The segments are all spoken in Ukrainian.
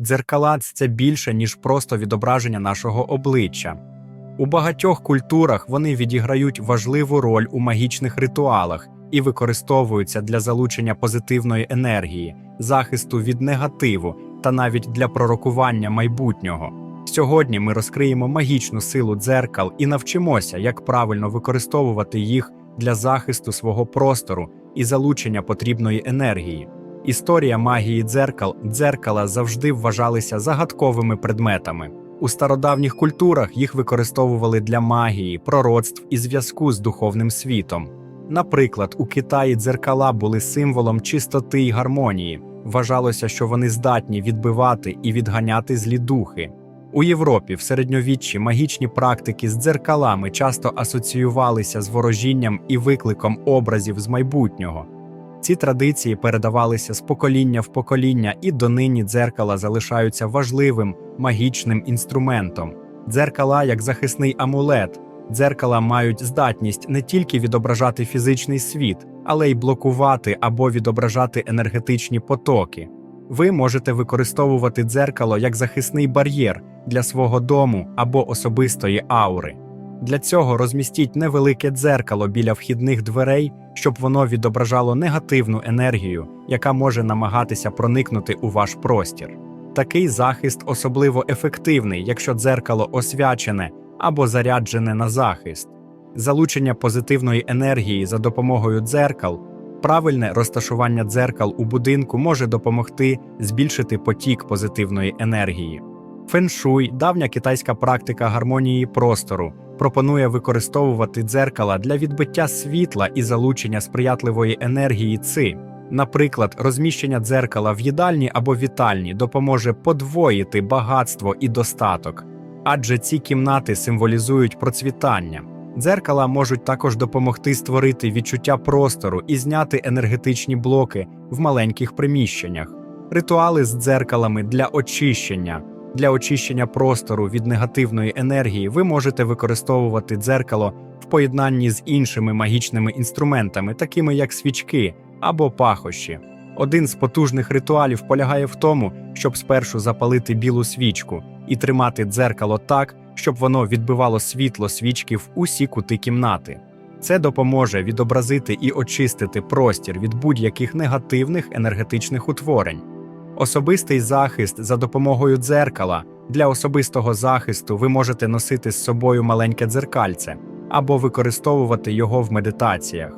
Дзеркала це більше, ніж просто відображення нашого обличчя. У багатьох культурах вони відіграють важливу роль у магічних ритуалах і використовуються для залучення позитивної енергії, захисту від негативу та навіть для пророкування майбутнього. Сьогодні ми розкриємо магічну силу дзеркал і навчимося, як правильно використовувати їх для захисту свого простору і залучення потрібної енергії. Історія магії дзеркал дзеркала завжди вважалися загадковими предметами. У стародавніх культурах їх використовували для магії, пророцтв і зв'язку з духовним світом. Наприклад, у Китаї дзеркала були символом чистоти й гармонії. Вважалося, що вони здатні відбивати і відганяти злі духи. У Європі в середньовіччі магічні практики з дзеркалами часто асоціювалися з ворожінням і викликом образів з майбутнього. Ці традиції передавалися з покоління в покоління, і донині дзеркала залишаються важливим магічним інструментом. Дзеркала як захисний амулет. Дзеркала мають здатність не тільки відображати фізичний світ, але й блокувати або відображати енергетичні потоки. Ви можете використовувати дзеркало як захисний бар'єр для свого дому або особистої аури. Для цього розмістіть невелике дзеркало біля вхідних дверей, щоб воно відображало негативну енергію, яка може намагатися проникнути у ваш простір. Такий захист особливо ефективний, якщо дзеркало освячене або заряджене на захист. Залучення позитивної енергії за допомогою дзеркал, правильне розташування дзеркал у будинку може допомогти збільшити потік позитивної енергії. Феншуй, давня китайська практика гармонії простору, пропонує використовувати дзеркала для відбиття світла і залучення сприятливої енергії ци. Наприклад, розміщення дзеркала в їдальні або вітальні допоможе подвоїти багатство і достаток, адже ці кімнати символізують процвітання. Дзеркала можуть також допомогти створити відчуття простору і зняти енергетичні блоки в маленьких приміщеннях. Ритуали з дзеркалами для очищення. Для очищення простору від негативної енергії ви можете використовувати дзеркало в поєднанні з іншими магічними інструментами, такими як свічки або пахощі. Один з потужних ритуалів полягає в тому, щоб спершу запалити білу свічку і тримати дзеркало так, щоб воно відбивало світло свічки в усі кути кімнати. Це допоможе відобразити і очистити простір від будь-яких негативних енергетичних утворень. Особистий захист за допомогою дзеркала. Для особистого захисту ви можете носити з собою маленьке дзеркальце або використовувати його в медитаціях.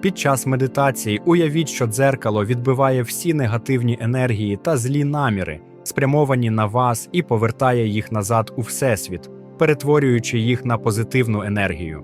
Під час медитації уявіть, що дзеркало відбиває всі негативні енергії та злі наміри, спрямовані на вас, і повертає їх назад у Всесвіт, перетворюючи їх на позитивну енергію.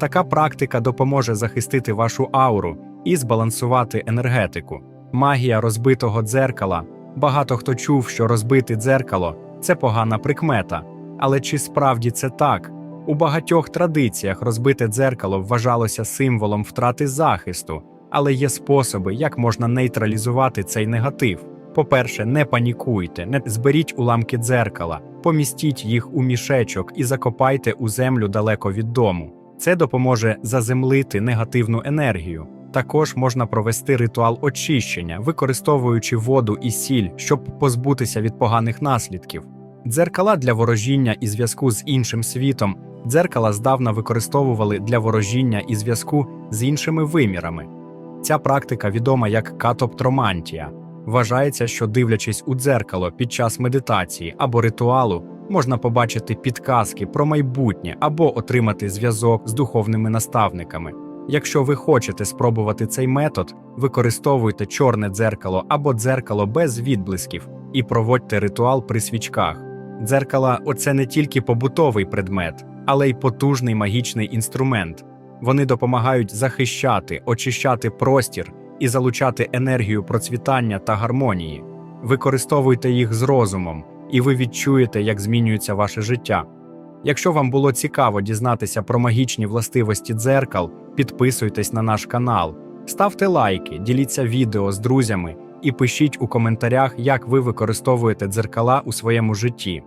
Така практика допоможе захистити вашу ауру і збалансувати енергетику. Магія розбитого дзеркала. Багато хто чув, що розбите дзеркало це погана прикмета. Але чи справді це так? У багатьох традиціях розбите дзеркало вважалося символом втрати захисту, але є способи, як можна нейтралізувати цей негатив. По-перше, не панікуйте, не зберіть уламки дзеркала, помістіть їх у мішечок і закопайте у землю далеко від дому. Це допоможе заземлити негативну енергію. Також можна провести ритуал очищення, використовуючи воду і сіль, щоб позбутися від поганих наслідків. Дзеркала для ворожіння і зв'язку з іншим світом. Дзеркала здавна використовували для ворожіння і зв'язку з іншими вимірами. Ця практика відома як катоптромантія. Вважається, що дивлячись у дзеркало під час медитації або ритуалу, можна побачити підказки про майбутнє або отримати зв'язок з духовними наставниками. Якщо ви хочете спробувати цей метод, використовуйте чорне дзеркало або дзеркало без відблисків і проводьте ритуал при свічках. Дзеркала оце не тільки побутовий предмет, але й потужний магічний інструмент. Вони допомагають захищати, очищати простір і залучати енергію процвітання та гармонії. Використовуйте їх з розумом, і ви відчуєте, як змінюється ваше життя. Якщо вам було цікаво дізнатися про магічні властивості дзеркал, підписуйтесь на наш канал, ставте лайки, діліться відео з друзями і пишіть у коментарях, як ви використовуєте дзеркала у своєму житті.